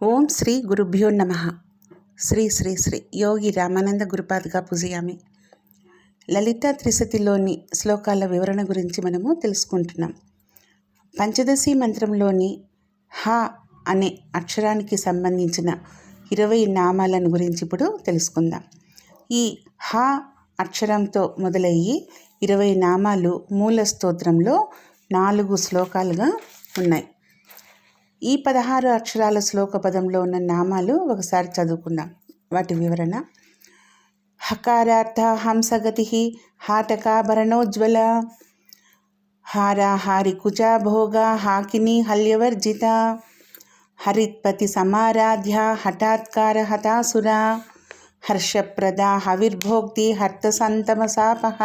ఓం శ్రీ గురుభ్యో నమ. శ్రీ శ్రీ శ్రీ యోగి రామానంద గురుపాద్గా పూజయామి. లలిత త్రిశతిలోని శ్లోకాల వివరణ గురించి మనము తెలుసుకుంటున్నాం. పంచదశి మంత్రంలోని హ అనే అక్షరానికి సంబంధించిన ఇరవై నామాలను గురించి ఇప్పుడు తెలుసుకుందాం. ఈ హ అక్షరంతో మొదలయ్యి ఇరవై నామాలు మూల స్తోత్రంలో నాలుగు శ్లోకాలుగా ఉన్నాయి. ఈ పదహారు అక్షరాల శ్లోక పదంలో ఉన్న నామాలు ఒకసారి చదువుకుందాం. వాటి వివరణ. హకారార్థ హంసగతి హాటకాభరణోజ్వల హారాహారి కుజా భోగ హాకిని హల్యవర్జిత హరిత్పతి సమారాధ్య హఠాత్కార హతాసుర హర్షప్రద హవిర్భోక్తి హర్తసంతమసాపహ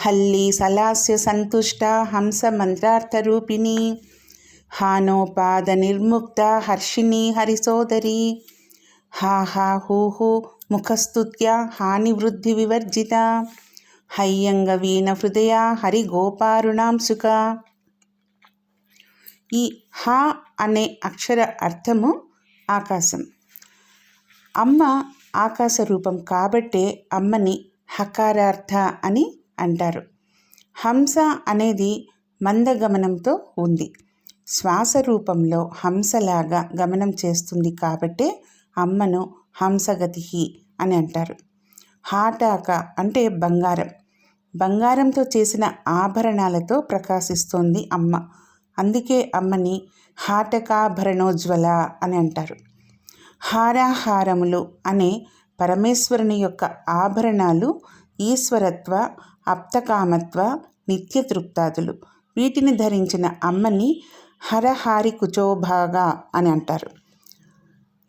హల్లి సలాస్య సంతుష్ట హంస మంత్రార్థరూపిణి హానోపాద నిర్ముక్త హర్షిణి హరిసోదరి హా హా హూ హూ ముఖస్తుత్య హానివృద్ధి వివర్జిత హయ్యంగ వీణ హృదయ హరిగోపారుణాంశుక ఈ హా అనే అక్షర అర్థము ఆకాశం. అమ్మ ఆకాశ రూపం కాబట్టే అమ్మని హకారార్థ అని అంటారు. హంస అనేది మందగమనంతో ఉంది. శ్వాస రూపంలో హంసలాగా గమనం చేస్తుంది కాబట్టే అమ్మను హంసగతిహి అని అంటారు. హాటాక అంటే బంగారం. బంగారంతో చేసిన ఆభరణాలతో ప్రకాశిస్తోంది అమ్మ. అందుకే అమ్మని హాటకాభరణోజ్వల అని అంటారు. హారాహారములు అనే పరమేశ్వరుని యొక్క ఆభరణాలు ఈశ్వరత్వ అప్తకామత్వ నిత్యతృప్తాదులు. వీటిని ధరించిన అమ్మని హరహారి కుచోభాగా అని అంటారు.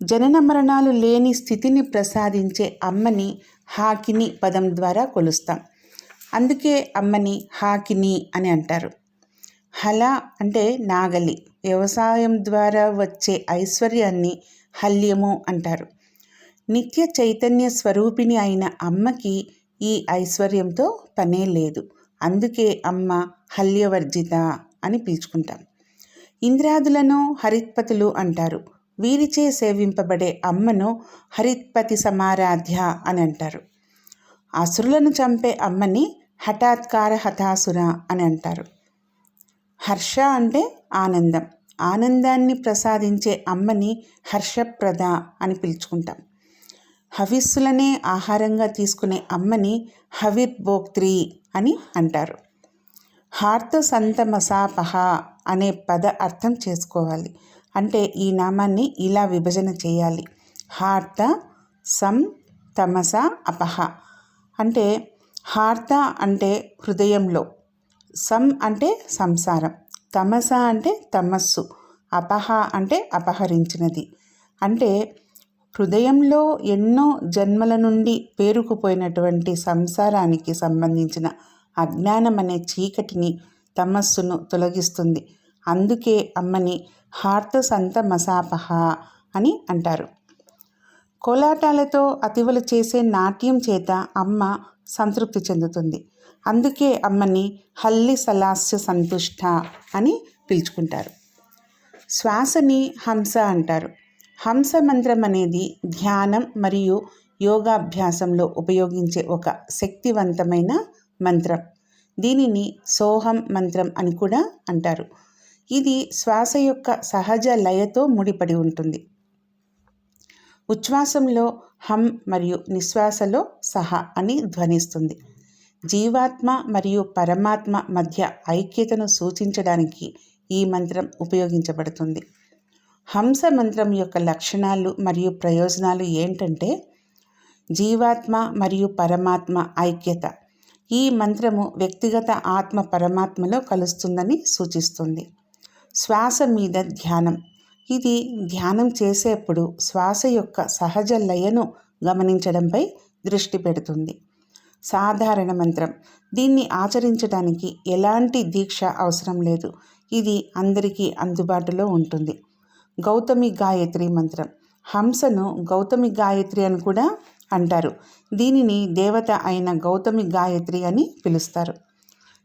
జనన మరణాలు లేని స్థితిని ప్రసాదించే అమ్మని హాకిని పదం ద్వారా కొలుస్తాం. అందుకే అమ్మని హాకిని అని అంటారు. హల అంటే నాగలి వ్యవసాయం ద్వారా వచ్చే ఐశ్వర్యాన్ని హల్యము అంటారు. నిత్య చైతన్య స్వరూపిణి అయిన అమ్మకి ఈ ఐశ్వర్యంతో పనే లేదు. అందుకే అమ్మ హల్యవర్జిత అని పిలుచుకుంటాం. ఇంద్రాదులను హరిత్పతులు అంటారు. వీరిచే సేవింపబడే అమ్మను హరిత్పతి సమారాధ్య అని అంటారు. అసురులను చంపే అమ్మని హఠాత్కార హతాసుర అని అంటారు. హర్ష అంటే ఆనందం. ఆనందాన్ని ప్రసాదించే అమ్మని హర్షప్రద అని పిలుచుకుంటాం. హవిస్సులనే ఆహారంగా తీసుకునే అమ్మని హవిర్భోక్త్రి అని అంటారు. హార్త సంతమసాపహ అనే పద అర్థం చేసుకోవాలి. అంటే ఈ నామాన్ని ఇలా విభజన చేయాలి. హార్త సం తమస అపహ. అంటే హార్త అంటే హృదయంలో సం అంటే సంసారం తమస అంటే తమస్సు అపహ అంటే అపహరించినది. అంటే హృదయంలో ఎన్నో జన్మల నుండి పేరుకుపోయినటువంటి సంసారానికి సంబంధించిన అజ్ఞానం అనే చీకటిని తమస్సును తొలగిస్తుంది. అందుకే అమ్మని హార్త సంత మసాపహ అని అంటారు. కోలాటాలతో అతివలు చేసే నాట్యం చేత అమ్మ సంతృప్తి చెందుతుంది. అందుకే అమ్మని హల్లి సలాస్య సంతుష్ట అని పిలుచుకుంటారు. శ్వాసని హంస అంటారు. హంస మంత్రం అనేది ధ్యానం మరియు యోగాభ్యాసంలో ఉపయోగించే ఒక శక్తివంతమైన మంత్రం. దీనిని సోహం మంత్రం అని కూడా అంటారు. ఇది శ్వాస యొక్క సహజ లయతో ముడిపడి ఉంటుంది. ఉచ్ఛ్వాసంలో హం మరియు నిశ్వాసలో సహ అని ధ్వనిస్తుంది. జీవాత్మ మరియు పరమాత్మ మధ్య ఐక్యతను సూచించడానికి ఈ మంత్రం ఉపయోగించబడుతుంది. హంస మంత్రం యొక్క లక్షణాలు మరియు ప్రయోజనాలు ఏంటంటే జీవాత్మ మరియు పరమాత్మ ఐక్యత ఈ మంత్రము వ్యక్తిగత ఆత్మ పరమాత్మలో కలుస్తుందని సూచిస్తుంది. శ్వాస మీద ధ్యానం. ఇది ధ్యానం చేసేప్పుడు శ్వాస యొక్క సహజ లయను గమనించడంపై దృష్టి పెడుతుంది. సాధారణ మంత్రం. దీన్ని ఆచరించడానికి ఎలాంటి దీక్ష అవసరం లేదు. ఇది అందరికీ అందుబాటులో ఉంటుంది. గౌతమి గాయత్రి మంత్రం. హంసను గౌతమి గాయత్రి అని కూడా అంటారు. దీనిని దేవత అయిన గౌతమి గాయత్రి అని పిలుస్తారు.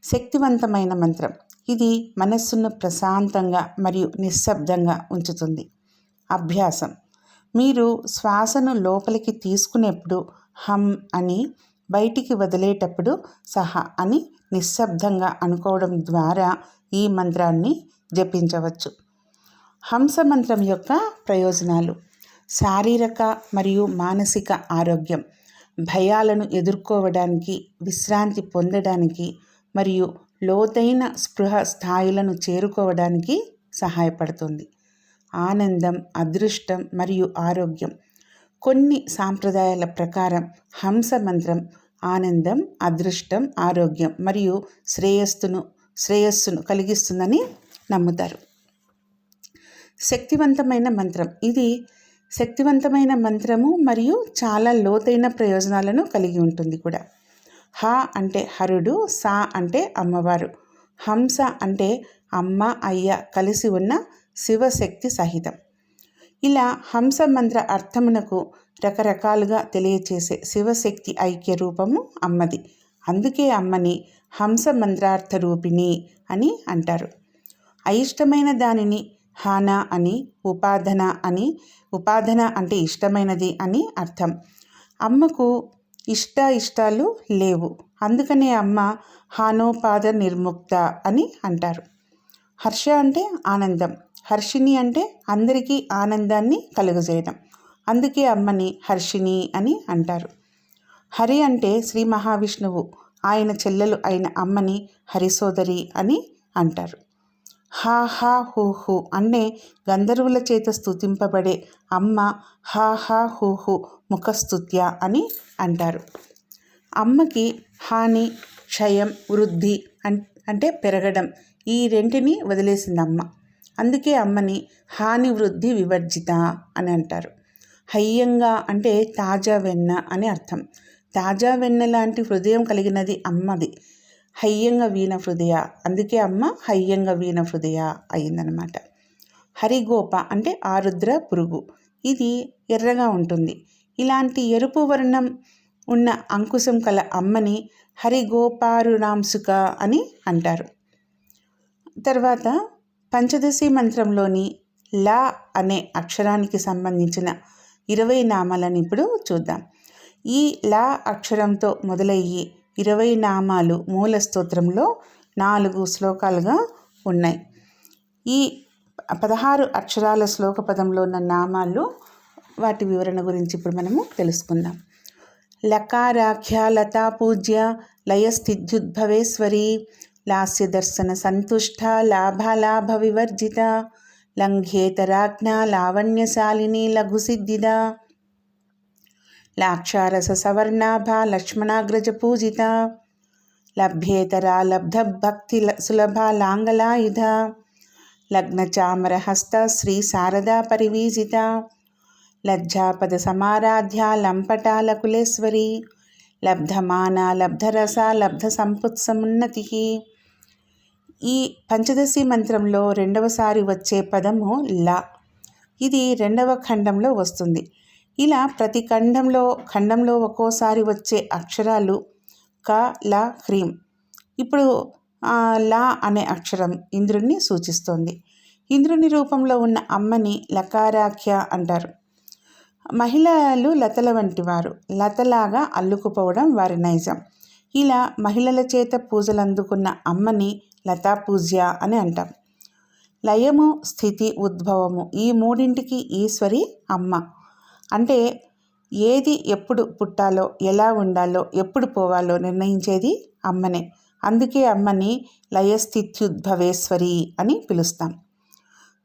శక్తివంతమైన మంత్రం. ఇది మనస్సును ప్రశాంతంగా మరియు నిశ్శబ్దంగా ఉంచుతుంది. అభ్యాసం. మీరు శ్వాసను లోపలికి తీసుకునేప్పుడు హమ్ అని బయటికి వదిలేటప్పుడు సహా అని నిశ్శబ్దంగా అనుకోవడం ద్వారా ఈ మంత్రాన్ని జపించవచ్చు. హంస మంత్రం యొక్క ప్రయోజనాలు. శారీరక మరియు మానసిక ఆరోగ్యం భయాలను ఎదుర్కోవడానికి విశ్రాంతి పొందడానికి మరియు లోతైన స్పృహ స్థాయిలను చేరుకోవడానికి సహాయపడుతుంది. ఆనందం అదృష్టం మరియు ఆరోగ్యం. కొన్ని సాంప్రదాయాల ప్రకారం హంస మంత్రం ఆనందం అదృష్టం ఆరోగ్యం మరియు శ్రేయస్సును శ్రేయస్సును కలిగిస్తుందని నమ్ముతారు. శక్తివంతమైన మంత్రం. ఇది శక్తివంతమైన మంత్రము మరియు చాలా లోతైన ప్రయోజనాలను కలిగి ఉంటుంది కూడా. హ అంటే హరుడు సా అంటే అమ్మవారు హంస అంటే అమ్మ అయ్య కలిసి ఉన్న శివశక్తి సహితం. ఇలా హంస మంత్ర అర్థమునకు రకరకాలుగా తెలియచేసే శివశక్తి ఐక్య రూపము అమ్మది. అందుకే అమ్మని హంస మంత్రార్థ రూపిణి అని అంటారు. అయిష్టమైన దానిని హాన అని ఉపాధన అని. ఉపాధన అంటే ఇష్టమైనది అని అర్థం. అమ్మకు ఇష్ట ఇష్టాలు లేవు. అందుకనే అమ్మ హానోపాద నిర్ముక్త అని అంటారు. హర్ష అంటే ఆనందం. హర్షిణి అంటే అందరికీ ఆనందాన్ని కలుగజేయడం. అందుకే అమ్మని హర్షిణి అని అంటారు. హరి అంటే శ్రీ మహావిష్ణువు. ఆయన చెల్లెలు అయిన అమ్మని హరిసోదరి అని అంటారు. హా హా హూ హూ అనే గంధర్వుల చేత స్థుతింపబడే అమ్మ హా హా హూ హూ ముఖస్తుత్య అని అంటారు. అమ్మకి హాని క్షయం వృద్ధి అంటే పెరగడం ఈ రెంటిని వదిలేసింది అమ్మ అందుకే అమ్మని హాని వృద్ధి వివర్జిత అని అంటారు. హయ్యంగా అంటే తాజా వెన్న అని అర్థం. తాజా వెన్న లాంటి హృదయం కలిగినది అమ్మది. హయ్యంగా వీణ హృదయ. అందుకే అమ్మ హయ్యంగా వీణ హృదయ అయిందనమాట హరిగోప అంటే ఆరుద్ర పురుగు. ఇది ఎర్రగా ఉంటుంది. ఇలాంటి ఎరుపు వర్ణం ఉన్న అంకుశం కల అమ్మని హరిగోపారుణాంసుక అని అంటారు. తర్వాత పంచదశి మంత్రంలోని లా అనే అక్షరానికి సంబంధించిన ఇరవై నామాలను ఇప్పుడు చూద్దాం. ఈ లా అక్షరంతో మొదలయ్యి ఇరవై నామాలు మూల స్తోత్రంలో నాలుగు శ్లోకాలుగా ఉన్నాయి. ఈ పదహారు అక్షరాల శ్లోక పదంలో ఉన్న నామాలు వాటి వివరణ గురించి ఇప్పుడు మనము తెలుసుకుందాం. లకారాఖ్య లతా పూజ్య లయస్థిత్యుద్భవేశ్వరి లాస్య దర్శన సంతుష్ట లాభాలాభ వివర్జిత లంఘేతరాజ్ఞ లావణ్యశాలిని లఘుసిద్ధిద లాక్షారస సవర్ణాభ లక్ష్మణాగ్రజ పూజిత లభ్యేతరా లబ్ధభక్తి సులభ లాంగలాయుధ లగ్నచామరహస్త శ్రీ శారదా పరివీజిత లజ్జాపద సమారాధ్య లంపటాలకులేశ్వరి లబ్ధమాన లబ్ధరస లబ్ధ సంపుత్సమున్నతి ఈ పంచదశి మంత్రంలో రెండవసారి వచ్చే పదము ల. ఇది రెండవ ఖండంలో వస్తుంది. ఇలా ప్రతి ఖండంలో ఖండంలో ఒక్కోసారి వచ్చే అక్షరాలు క ల హ్రీం. ఇప్పుడు లా అనే అక్షరం ఇంద్రుణ్ణి సూచిస్తోంది. ఇంద్రుని రూపంలో ఉన్న అమ్మని లకారాఖ్య అంటారు. మహిళలు లతల వంటి వారు లతలాగా అల్లుకుపోవడం వారి నైజం. ఇలా మహిళల చేత పూజలు అందుకున్న అమ్మని లతా పూజ్య అని అంటాం. లయము స్థితి ఉద్భవము ఈ మూడింటికి ఈశ్వరి అమ్మ. అంటే ఏది ఎప్పుడు పుట్టాలో ఎలా ఉండాలో ఎప్పుడు పోవాలో నిర్ణయించేది అమ్మనే. అందుకే అమ్మని లయస్థిత్యుద్భవేశ్వరి అని పిలుస్తాం.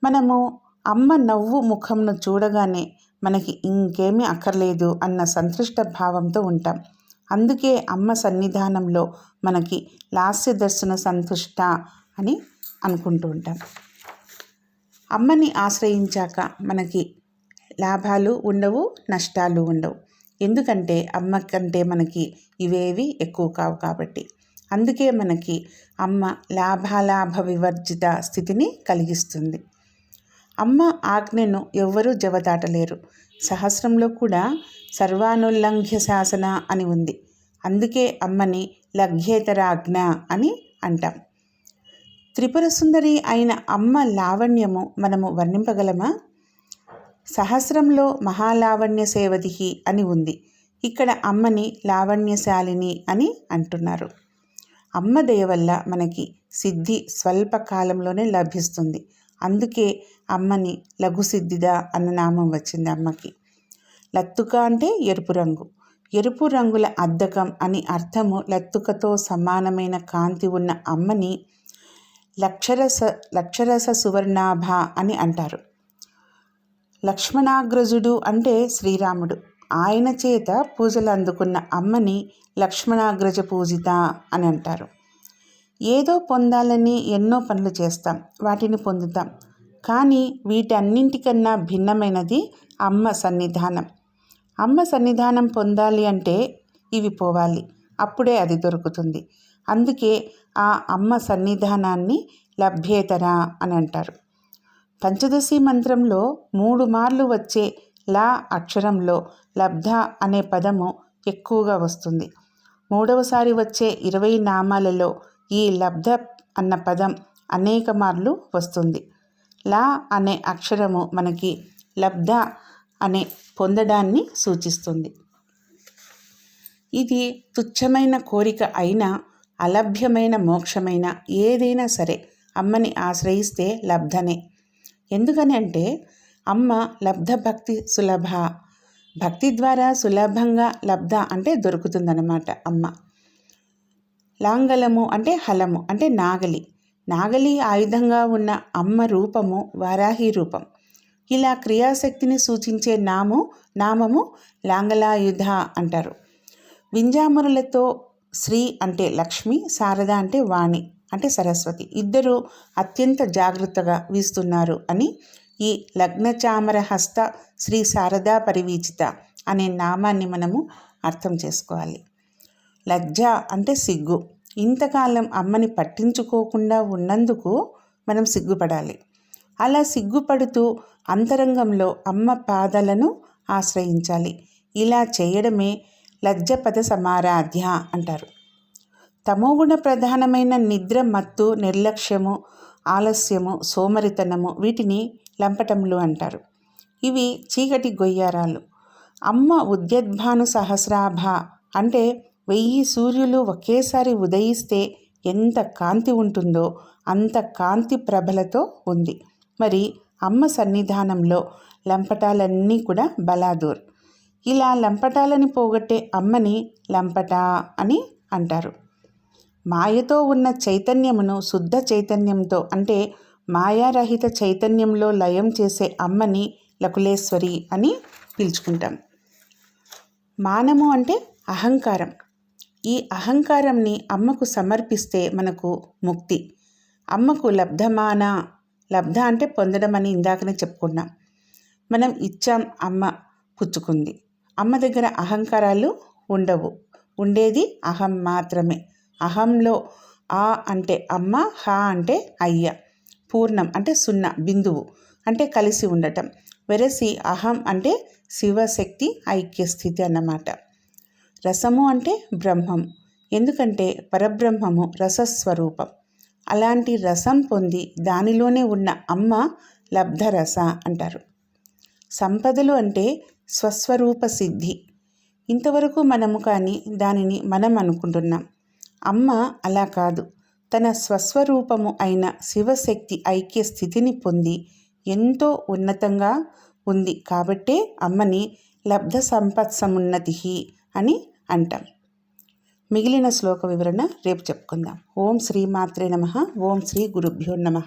మనము అమ్మ నవ్వు ముఖంను చూడగానే మనకి ఇంకేమీ అక్కర్లేదు అన్న సంతృష్ట భావంతో ఉంటాం. అందుకే అమ్మ సన్నిధానంలో మనకి లాస్య దర్శన సంతుష్ట అని అనుకుంటూ ఉంటాం. అమ్మని ఆశ్రయించాక మనకి లాభాలు ఉండవు నష్టాలు ఉండవు. ఎందుకంటే అమ్మ కంటే మనకి ఇవేవి ఎక్కువ కావు కాబట్టి. అందుకే మనకి అమ్మ లాభాలాభ వివర్జిత స్థితిని కలిగిస్తుంది. అమ్మ ఆజ్ఞను ఎవ్వరూ జవదాటలేరు. సహస్రంలో కూడా సర్వానుల్లంఘ్య శాసన అని ఉంది. అందుకే అమ్మని లఘ్యేతరాజ్ఞ అని అంటాం. త్రిపుర సుందరి అయిన అమ్మ లావణ్యము మనము వర్ణింపగలమా? సహస్రంలో మహాలావణ్య సేవదిహి అని ఉంది. ఇక్కడ అమ్మని లావణ్యశాలిని అని అంటున్నారు. అమ్మ దయ వల్ల మనకి సిద్ధి స్వల్ప కాలంలోనే లభిస్తుంది. అందుకే అమ్మని లఘు సిద్ధిదా అన్న నామం వచ్చింది అమ్మకి. లత్తుక అంటే ఎరుపు రంగు. ఎరుపు రంగుల అద్దకం అని అర్థము లత్తుకతో సమానమైన కాంతి ఉన్న అమ్మని లక్షరస లక్షరస సువర్ణాభ అని అంటారు. లక్ష్మణాగ్రజుడు అంటే శ్రీరాముడు. ఆయన చేత పూజలు అందుకున్న అమ్మని లక్ష్మణాగ్రజ పూజిత అని అంటారు. ఏదో పొందాలని ఎన్నో పనులు చేస్తాం వాటిని పొందుతాం. కానీ వీటన్నింటికన్నా భిన్నమైనది అమ్మ సన్నిధానం. అమ్మ సన్నిధానం పొందాలి అంటే ఇవి పోవాలి అప్పుడే అది దొరుకుతుంది. అందుకే ఆ అమ్మ సన్నిధానాన్ని లభ్యేతర అని అంటారు. పంచదశి మంత్రంలో మూడు మార్లు వచ్చే లా అక్షరంలో లబ్ధ అనే పదము ఎక్కువగా వస్తుంది. మూడవసారి వచ్చే ఇరవై నామాలలో ఈ లబ్ధ అన్న పదం అనేక మార్లు వస్తుంది. లా అనే అక్షరము మనకి లబ్ధ అనే పొందడాన్ని సూచిస్తుంది. ఇది తుచ్చమైన కోరిక అయినా అలభ్యమైన మోక్షమైన ఏదైనా సరే అమ్మని ఆశ్రయిస్తే లబ్ధనే. ఎందుకని అంటే అమ్మ లబ్ధ భక్తి సులభ. భక్తి ద్వారా సులభంగా లబ్ధ అంటే దొరుకుతుందన్నమాట అమ్మ. లాంగలము అంటే హలము అంటే నాగలి. నాగలి ఆయుధంగా ఉన్న అమ్మ రూపము వారాహి రూపం. ఇలా క్రియాశక్తిని సూచించే నాము నామము లాంగలాయుధ అంటారు. వింజామరులతో శ్రీ అంటే లక్ష్మి శారద అంటే వాణి. అంటే సరస్వతి. ఇద్దరూ అత్యంత జాగ్రత్తగా వీస్తున్నారు అని ఈ లగ్నచామర హస్త శ్రీ శారదా పరివీచిత అనే నామాన్ని మనము అర్థం చేసుకోవాలి. లజ్జ అంటే సిగ్గు. ఇంతకాలం అమ్మని పట్టించుకోకుండా ఉన్నందుకు మనం సిగ్గుపడాలి. అలా సిగ్గుపడుతూ అంతరంగంలో అమ్మ పాదాలను ఆశ్రయించాలి. ఇలా చేయడమే లజ్జపద సమారాధ్య అంటారు. తమోగుణ ప్రధానమైన నిద్ర మత్తు నిర్లక్ష్యము ఆలస్యము సోమరితనము వీటిని లంపటములు అంటారు. ఇవి చీకటి గొయ్యారాలు. అమ్మ ఉద్యద్భాను సహస్రాభ అంటే వెయ్యి సూర్యులు ఒకేసారి ఉదయిస్తే ఎంత కాంతి ఉంటుందో అంత కాంతి ప్రభలతో ఉంది. మరి అమ్మ సన్నిధానంలో లంపటాలన్నీ కూడా బలాదూర్. ఇలా లంపటాలని పోగొట్టే అమ్మని లంపట అని అంటారు. మాయతో ఉన్న చైతన్యమును శుద్ధ చైతన్యంతో అంటే మాయారహిత చైతన్యంలో లయం చేసే అమ్మని లకులేశ్వరి అని పిలుచుకుంటాం. మానము అంటే అహంకారం. ఈ అహంకారంని అమ్మకు సమర్పిస్తే మనకు ముక్తి. అమ్మకు లబ్ధమాన లబ్ధ అంటే పొందడం అని ఇందాకనే చెప్పుకున్నాం. మనం ఇచ్చాం అమ్మ పుచ్చుకుంది. అమ్మ దగ్గర అహంకారాలు ఉండవు. ఉండేది అహం మాత్రమే. అహంలో ఆ అంటే అమ్మ హ అంటే అయ్య. పూర్ణం అంటే సున్నా బిందువు అంటే కలిసి ఉండటం. వెరసి అహం అంటే శివశక్తి ఐక్యస్థితి అన్నమాట. రసము అంటే బ్రహ్మం. ఎందుకంటే పరబ్రహ్మము రసస్వరూపం. అలాంటి రసం పొంది దానిలోనే ఉన్న అమ్మ లబ్ధరస అంటారు. సంపదలు అంటే స్వస్వరూప సిద్ధి. ఇంతవరకు మనము కానీ దానిని మనం అనుకుంటున్నాం. అమ్మ అలా కాదు. తన స్వస్వరూపము అయిన శివశక్తి ఐక్య స్థితిని పొంది ఎంతో ఉన్నతంగా ఉంది కాబట్టే అమ్మని లబ్ధ సంపత్సమున్నతి అని అంటాం. మిగిలిన శ్లోక వివరణ రేపు చెప్పుకుందాం. ఓం శ్రీమాత్రే నమ. ఓం శ్రీ గురుభ్యో నమ.